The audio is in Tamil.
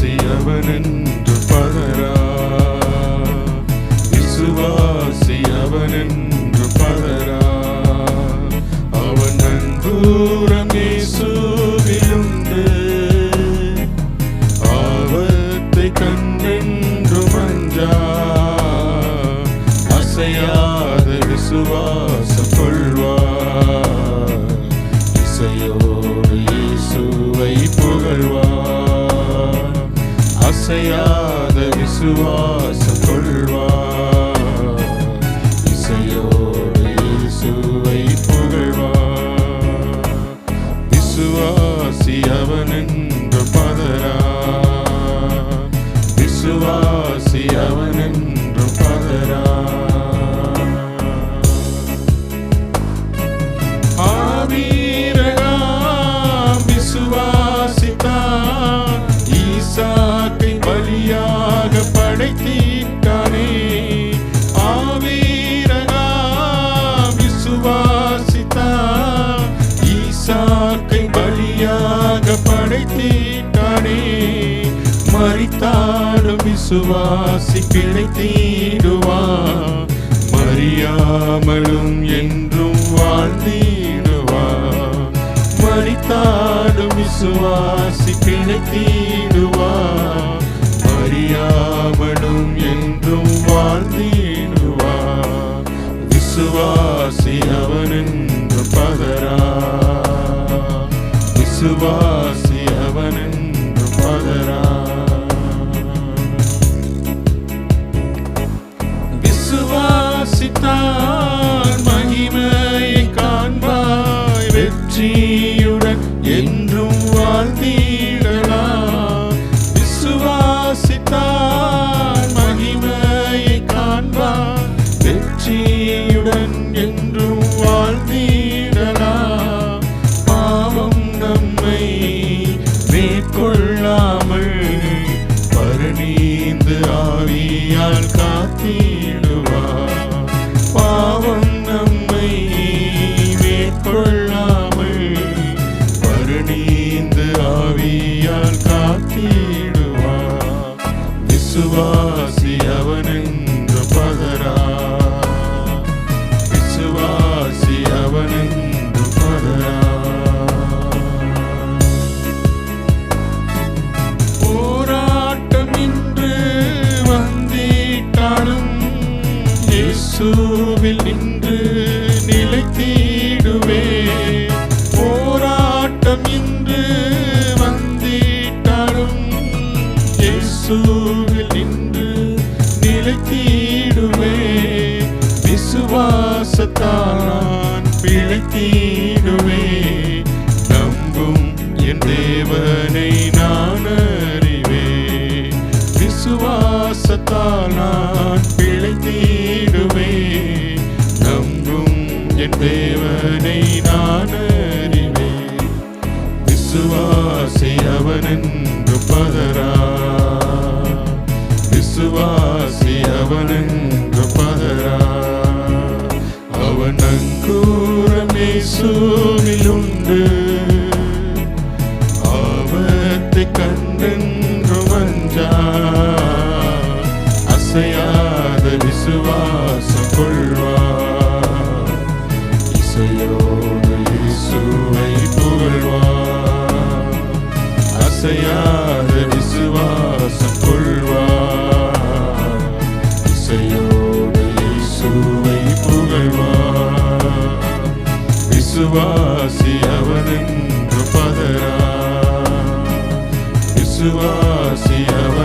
விசுவாசி அவனென்று பதரா விசுவாசி அவனென்று பதரா அவன் நங்கூரம் இயேசுவிலுண்டு. ஆபத்தை கண்டென்று மஞ்சா. அசையா அசையாத விசுவாசம் கொள்வார். இசையோடு இயேசுவை புகழ்வார். விசுவாசி அவனென்று பதரா விசுவாசி அவனென்று பதரா விசுவாசி பிழைத்தீடுவான் மறியாமலும் என்றும் வாழ்ந்திடுவான் மறித்தாடும் விசுவாசி பிழைத்தீடுவான் மறியாமலும் என்றும் வாழ்ந்திடுவான் விசுவாசி அவனின் al campo. இயேசுவில் நின்று நிலைத்திடுவே போராட்டம் இன்று வந்திட்டாலும் இயேசுவில் நின்று நிலைத்திடுவே விசுவாசத்தால் நான் பிழைத்திடுவே. நம்பும் என் தேவனை நான் அறிவே. விசுவாசத்தால் நான் பிழைத்திடுவே. என் தேவனை நான் அறிவேன். விசுவாசி அவனென்று பதரா விசுவாசி அவனென்று பதரா அவன் அங்கூரமே சூவிலுண்டு இசையாத விசுவாசம் கொள்வார். இசையோடு இயேசுவை புகழ்வார். விசுவாசி அவனென்று பதரா விசுவாசி அவன்